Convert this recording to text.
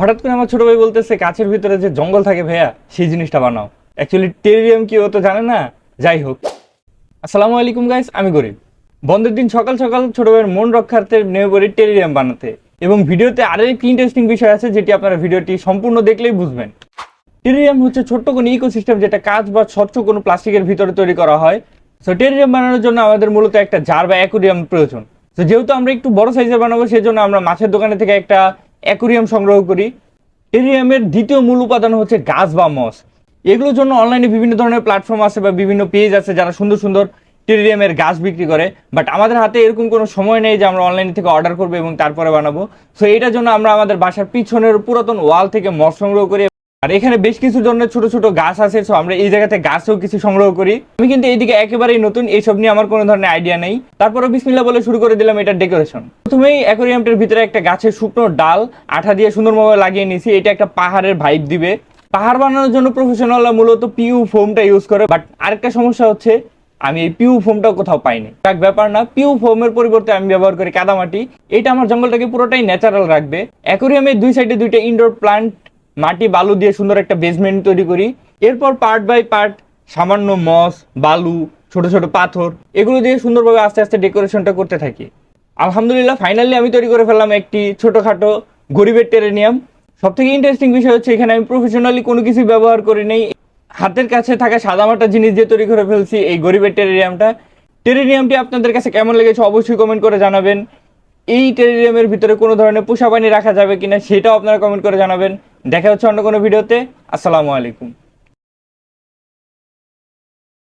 হঠাৎ করে আমার ছোট ভাই বলতেছে, কাছের ভিতরে যে জঙ্গল থাকে ভাইয়া, সেই জিনিসটা বানাও। অ্যাকচুয়ালি টেরিয়াম কি ও তো জানে না? যাই হোক। আসসালামু আলাইকুম গাইস আমি গরিব। বন্ধের দিন সকাল সকাল ছোট ভাইয়ের মন রক্ষার্থে নেমে পড়ি টেরিয়াম বানাতে। এবং ভিডিওতে আরও একটি ইন্টারেস্টিং বিষয় আছে, যেটি আপনারা ভিডিওটি সম্পূর্ণ দেখলেই বুঝবেন। টেরিয়াম হচ্ছে ছোট্ট কোনো ইকোসিস্টেম যেটা কাঁচ বা স্বচ্ছ কোনো প্লাস্টিকের ভিতরে তৈরি করা হয়। সো টেরিয়াম বানানোর জন্য আমাদের মূলত একটা জার বা অ্যাকুরিয়াম প্রয়োজন। তো যেহেতু আমরা একটু বড় সাইজের বানাবো সেই জন্য আমরা মাছের দোকানে থেকে একটা অ্যাকুরিয়াম সংগ্রহ করি। টেরিয়ামের দ্বিতীয় মূল উপাদান হচ্ছে গাছ বা মস এগুলোর জন্য অনলাইনে বিভিন্ন ধরনের প্ল্যাটফর্ম আছে বা বিভিন্ন পেজ আছে যারা সুন্দর সুন্দর টেরিয়ামের গাছ বিক্রি করে। বাট আমাদের হাতে এরকম কোনো সময় নেই যে আমরা অনলাইন থেকে অর্ডার করব এবং তারপরে বানাবো। সো এটার জন্য আমরা আমাদের বাসার পিছনের পুরাতন ওয়াল থেকে মস সংগ্রহ করি আর এখানে বেশ কিছু ধরনের ছোট ছোট গাছ আছে সো আমরা এই জায়গাতে গাছও কিছু সংগ্রহ করি। আমি কিন্তু এইদিকে একেবারেই নতুন, এইসব নিয়ে আমার কোনো ধরনের আইডিয়া নেই। তারপরে বিসমিল্লা বলে শুরু করে দিলাম এটা ডেকোরেশন প্রথমেই অ্যাকোরিয়ামটার ভিতরে একটা গাছের শুকনো ডাল, আঠা দিয়ে সুন্দরভাবে লাগিয়ে নিয়েছি। এটা একটা পাহাড়ের ভাইব দিবে। পাহাড় বানানোর জন্য প্রফেশনালরা মূলত পিউ ফোমটা ইউজ করে বাট আরেকটা সমস্যা হচ্ছে, আমি এই পিউ ফোমটাও কোথাও পাইনি। এক ব্যাপার না। পিউ ফোমের পরিবর্তে আমি ব্যবহার করি কাদামাটি। এটা আমার জঙ্গলটাকে পুরোটাই ন্যাচারাল রাখবে। অ্যাকোরিয়ামের দুই সাইডে দুইটা ইনডোর প্লান্ট মাটি বালু দিয়ে সুন্দর একটা বেসমেন্ট তৈরি করি। এরপর পার্ট বাই পার্ট সামান্য মস বালু, ছোট ছোট পাথর, এগুলো দিয়ে সুন্দরভাবে আস্তে আস্তে ডেকোরেশনটা করতে থাকি। আলহামদুলিল্লাহ ফাইনালি আমি তৈরি করে ফেললাম একটি ছোটোখাটো গরিবের টেরেনিয়াম সব থেকে ইন্টারেস্টিং বিষয় হচ্ছে এখানে আমি প্রফেশনালি কোনো কিছু ব্যবহার করি নেই। হাতের কাছে থাকা সাদামাটা জিনিস দিয়ে তৈরি করে ফেলছি এই গরিবের টেরেনিয়ামটা টেরেনিয়ামটি আপনাদের কাছে কেমন লেগেছে অবশ্যই কমেন্ট করে জানাবেন। এই টেরিয়ামের ভিতরে কোনো ধরনের পোষা পানি রাখা যাবে কিনা সেটাও আপনারা কমেন্ট করে জানাবেন। দেখা হচ্ছে অন্য কোনো ভিডিওতে। আসসালামু আলাইকুম।